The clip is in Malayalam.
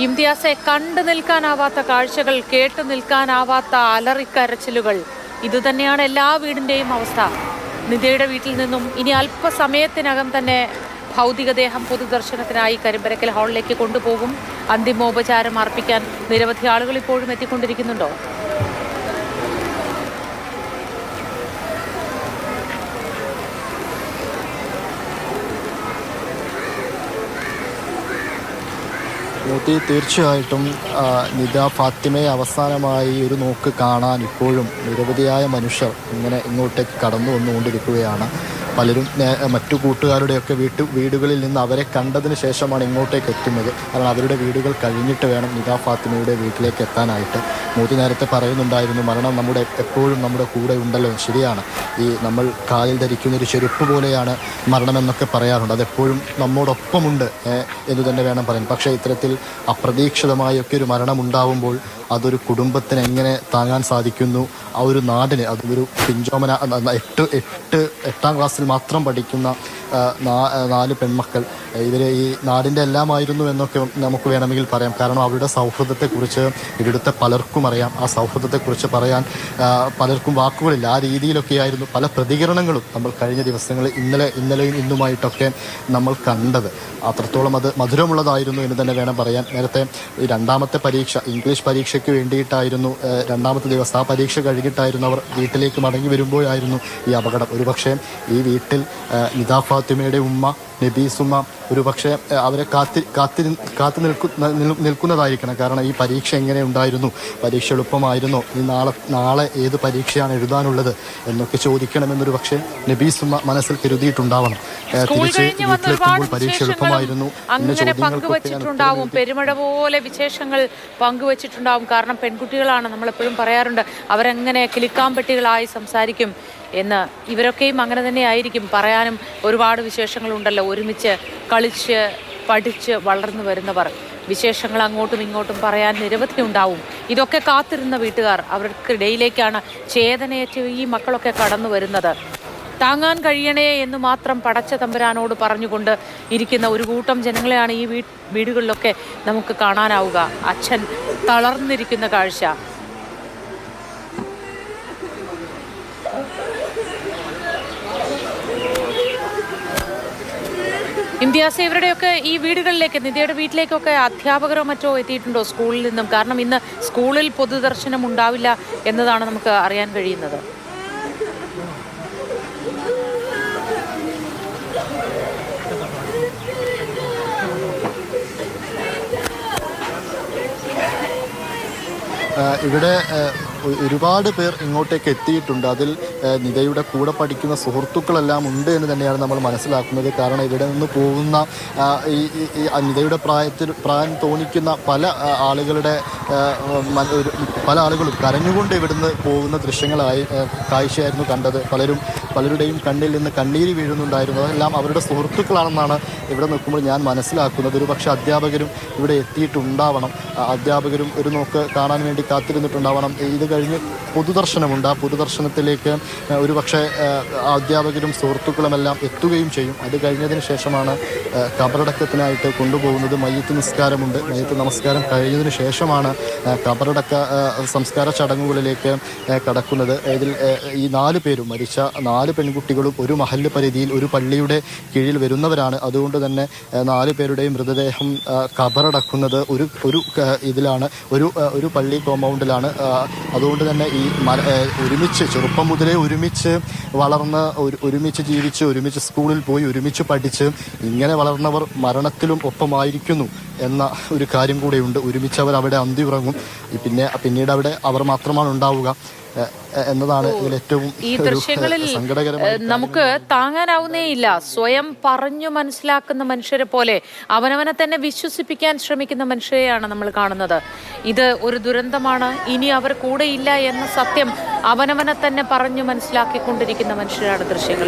ഇംതിയാസെ കണ്ടു നിൽക്കാനാവാത്ത കാഴ്ചകൾ കേട്ടു നിൽക്കാനാവാത്ത അലറിക്കരച്ചിലുകൾ. ഇതുതന്നെയാണ് എല്ലാ വീടിന്റെയും അവസ്ഥ. നിതയുടെ വീട്ടിൽ നിന്നും ഇനി അല്പസമയത്തിനകം തന്നെ ഭൗതികദേഹം പൊതുദർശനത്തിനായി കരിമ്പരക്കൽ ഹാളിലേക്ക് കൊണ്ടുപോകും. അന്തിമോപചാരം അർപ്പിക്കാൻ നിരവധി ആളുകൾ ഇപ്പോഴും എത്തിക്കൊണ്ടിരിക്കുന്നുണ്ടോ? ഊട്ടി തീർച്ചയായിട്ടും നിത ഫാത്തിമയെ അവസാനമായി ഒരു നോക്ക് കാണാൻ ഇപ്പോഴും നിരവധിയായ മനുഷ്യർ ഇങ്ങനെ ഇങ്ങോട്ടേക്ക് കടന്നു വന്നുകൊണ്ടിരിക്കുകയാണ് പലരും മറ്റു കൂട്ടുകാരുടെയൊക്കെ വീട്ടു വീടുകളിൽ നിന്ന് അവരെ കണ്ടതിന് ശേഷമാണ് ഇങ്ങോട്ടേക്ക് എത്തുന്നത്. കാരണം അവരുടെ വീടുകൾ കഴിഞ്ഞിട്ട് വേണം നിതാ ഫാത്തിമയുടെ വീട്ടിലേക്ക് എത്താനായിട്ട്. മോദി നേരത്തെ പറയുന്നുണ്ടായിരുന്നു മരണം നമ്മുടെ എപ്പോഴും നമ്മുടെ കൂടെ ഉണ്ടല്ലോ. ശരിയാണ്. ഈ നമ്മൾ കാലിൽ ധരിക്കുന്ന ഒരു ചെരുപ്പ് പോലെയാണ് മരണമെന്നൊക്കെ പറയാറുണ്ട്. അതെപ്പോഴും നമ്മോടൊപ്പമുണ്ട് എന്ന് തന്നെ വേണം പറയാൻ. പക്ഷേ ഇത്തരത്തിൽ അപ്രതീക്ഷിതമായൊക്കെ ഒരു മരണം ഉണ്ടാവുമ്പോൾ അതൊരു കുടുംബത്തിന് എങ്ങനെ താങ്ങാൻ സാധിക്കുന്നു? ആ ഒരു നാടിന് അതൊരു പിഞ്ചോമന എട്ട് എട്ട് എട്ടാം ക്ലാസ്സിൽ മാത്രം പഠിക്കുന്ന നാല് പെൺമക്കൾ. ഇവർ ഈ നാടിന്റെ എല്ലാമായിരുന്നു എന്നൊക്കെ നമുക്ക് വേണമെങ്കിൽ പറയാം. കാരണം അവരുടെ സൗഹൃദത്തെക്കുറിച്ച് ഇവിടുത്തെ പലർക്കും അറിയാം. ആ സൗഹൃദത്തെക്കുറിച്ച് പറയാൻ പലർക്കും വാക്കുകളില്ല. ആ രീതിയിലൊക്കെയായിരുന്നു പല പ്രതികരണങ്ങളും നമ്മൾ കഴിഞ്ഞ ദിവസങ്ങളിൽ ഇന്നലെ ഇന്നലെയും ഇന്നുമായിട്ടൊക്കെ നമ്മൾ കണ്ടത്. അത്രത്തോളം അത് മധുരമുള്ളതായിരുന്നു എന്ന് തന്നെ വേണം പറയാൻ. നേരത്തെ രണ്ടാമത്തെ പരീക്ഷ ഇംഗ്ലീഷ് പരീക്ഷയ്ക്ക് വേണ്ടിയിട്ടായിരുന്നു രണ്ടാമത്തെ ദിവസം ആ പരീക്ഷ കഴിഞ്ഞിട്ടായിരുന്നു അവർ വീട്ടിലേക്ക് മടങ്ങി വരുമ്പോഴായിരുന്നു ഈ അപകടം. ഒരുപക്ഷെ ഈ വീട്ടിൽ നിതാ ഫാത്തിമയുടെ ഉമ്മ നബീസുമ്മ ഒരു പക്ഷേ അവരെ കാത്തി കാത്തി കാത്തു നിൽക്കു നിൽക്കുന്നതായിരിക്കണം. കാരണം ഈ പരീക്ഷ എങ്ങനെ ഉണ്ടായിരുന്നു? പരീക്ഷ എളുപ്പമായിരുന്നോ. ഈ നാളെ നാളെ ഏത് പരീക്ഷയാണ് എഴുതാനുള്ളത് എന്നൊക്കെ ചോദിക്കണമെന്നൊരു പക്ഷേ നബീസ് മനസ്സിൽ കരുതിയിട്ടുണ്ടാവണം. തിരിച്ച് വീട്ടിലെത്തുമ്പോൾ പരീക്ഷ എളുപ്പമായിരുന്നു. അങ്ങനെ പങ്കുവച്ചിട്ടുണ്ടാവും. പെരുമഴ പോലെ വിശേഷങ്ങൾ പങ്കുവച്ചിട്ടുണ്ടാവും. കാരണം പെൺകുട്ടികളാണ് നമ്മളെപ്പോഴും പറയാറുണ്ട്. അവരെങ്ങനെ കിളിക്കാമ്പെട്ടികളായി സംസാരിക്കും. എന്ന് ഇവരൊക്കെയും അങ്ങനെ തന്നെ ആയിരിക്കും പറയാനും ഒരുപാട് വിശേഷങ്ങളുണ്ടല്ലോ. ഒരുമിച്ച് കളിച്ച് പഠിച്ച് വളർന്നു വരുന്നവർ. വിശേഷങ്ങൾ അങ്ങോട്ടും ഇങ്ങോട്ടും പറയാൻ നിരവധി ഉണ്ടാവും. ഇതൊക്കെ കാത്തിരുന്ന വീട്ടുകാർ അവർക്കിടയിലേക്കാണ് ചേതനയേറ്റ് ഈ മക്കളൊക്കെ കടന്നു വരുന്നത്. താങ്ങാൻ കഴിയണേ എന്ന് മാത്രം പടച്ച തമ്പുരാനോട് പറഞ്ഞുകൊണ്ട് ഇരിക്കുന്ന ഒരു കൂട്ടം ജനങ്ങളെയാണ് ഈ വീടുകളിലൊക്കെ നമുക്ക് കാണാനാവുക. അച്ഛൻ തളർന്നിരിക്കുന്ന കാഴ്ച. ഇംതിയാസ് ഇവരുടെയൊക്കെ ഈ വീടുകളിലേക്ക് നിധിയുടെ വീട്ടിലേക്കൊക്കെ അധ്യാപകരോ മറ്റോ എത്തിയിട്ടുണ്ടോ സ്കൂളിൽ നിന്നും? കാരണം ഇന്ന് സ്കൂളിൽ പൊതുദർശനം ഉണ്ടാവില്ല എന്നതാണ് നമുക്ക് അറിയാൻ കഴിയുന്നത്. ഇവിടെ ഒരുപാട് പേർ ഇങ്ങോട്ടേക്ക് എത്തിയിട്ടുണ്ട്. അതിൽ നിതയുടെ കൂടെ പഠിക്കുന്ന സുഹൃത്തുക്കളെല്ലാം ഉണ്ട് എന്ന് തന്നെയാണ് നമ്മൾ മനസ്സിലാക്കുന്നത്. കാരണം ഇവിടെ നിന്ന് പോകുന്ന ഈ നിതയുടെ പ്രായത്തിൽ പ്രായം തോന്നിക്കുന്ന പല ആളുകളുടെ പല ആളുകളും കരഞ്ഞുകൊണ്ട് ഇവിടുന്ന് പോകുന്ന ദൃശ്യങ്ങളായി കാഴ്ചയായിരുന്നു കണ്ടത്. പലരും പലരുടെയും കണ്ണിൽ നിന്ന് കണ്ണീര് വീഴുന്നുണ്ടായിരുന്നു. അതെല്ലാം അവരുടെ സുഹൃത്തുക്കളാണെന്നാണ് ഇവിടെ നിൽക്കുമ്പോൾ ഞാൻ മനസ്സിലാക്കുന്നത്. ഒരു പക്ഷേ അധ്യാപകരും ഇവിടെ എത്തിയിട്ടുണ്ടാവണം. അധ്യാപകരും ഒരു നോക്ക് കാണാൻ വേണ്ടി കാത്തിരുന്നിട്ടുണ്ടാവണം. ഇത് കഴിഞ്ഞ് പൊതുദർശനമുണ്ട്. ആ പൊതുദർശനത്തിലേക്ക് ഒരു പക്ഷേ അധ്യാപകരും സുഹൃത്തുക്കളുമെല്ലാം എത്തുകയും ചെയ്യും. അത് കഴിഞ്ഞതിന് ശേഷമാണ് കബറടക്കത്തിനായിട്ട് കൊണ്ടുപോകുന്നത്. മയ്യത്ത് നിസ്കാരമുണ്ട്. മയ്യത്ത് നമസ്കാരം കഴിഞ്ഞതിന് ശേഷമാണ് കബറടക്ക സംസ്കാര ചടങ്ങുകളിലേക്ക് കടക്കുന്നത്. ഇതിൽ ഈ നാല് പേരും മരിച്ച നാല് പെൺകുട്ടികളും ഒരു മഹല്ല് പരിധിയിൽ ഒരു പള്ളിയുടെ കീഴിൽ വരുന്നവരാണ്. അതുകൊണ്ട് തന്നെ നാല് പേരുടെയും മൃതദേഹം കബറടക്കുന്നത് ഒരു ഒരു ഇതിലാണ്. ഒരു ഒരു പള്ളി കോമ്പൗണ്ടിലാണ് അതുകൊണ്ട് തന്നെ ഈ ഒരുമിച്ച് ചെറുപ്പം മുതലേ ഒരുമിച്ച് വളർന്ന് ഒരു- ഒരുമിച്ച് ജീവിച്ച് ഒരുമിച്ച് സ്കൂളിൽ പോയി ഒരുമിച്ച് പഠിച്ച് ഇങ്ങനെ വളർന്നവർ മരണത്തിലും ഒപ്പമായിരിക്കുന്നു എന്ന ഒരു കാര്യം കൂടെയുണ്ട്. ഒരുമിച്ച് അവർ അവിടെ അന്തി ഉറങ്ങും പിന്നെ പിന്നീട് അവിടെ അവർ മാത്രമാണ് ഉണ്ടാവുക. എന്നതാണ് ഇതിൽ ഏറ്റവും ഈ ദൃശ്യങ്ങളിൽ നമുക്ക് താങ്ങാനാവുന്നേ ഇല്ല. സ്വയം പറഞ്ഞു മനസ്സിലാക്കുന്ന മനുഷ്യരെ പോലെ അവനവനെ തന്നെ വിശ്വസിപ്പിക്കാൻ ശ്രമിക്കുന്ന മനുഷ്യരെയാണ് നമ്മൾ കാണുന്നത്. ഇത് ഒരു ദുരന്തമാണ്. ഇനി അവർ കൂടെയില്ല എന്ന സത്യം അവനവനെ തന്നെ പറഞ്ഞു മനസ്സിലാക്കിക്കൊണ്ടിരിക്കുന്ന മനുഷ്യരാണ് ദൃശ്യങ്ങളിൽ.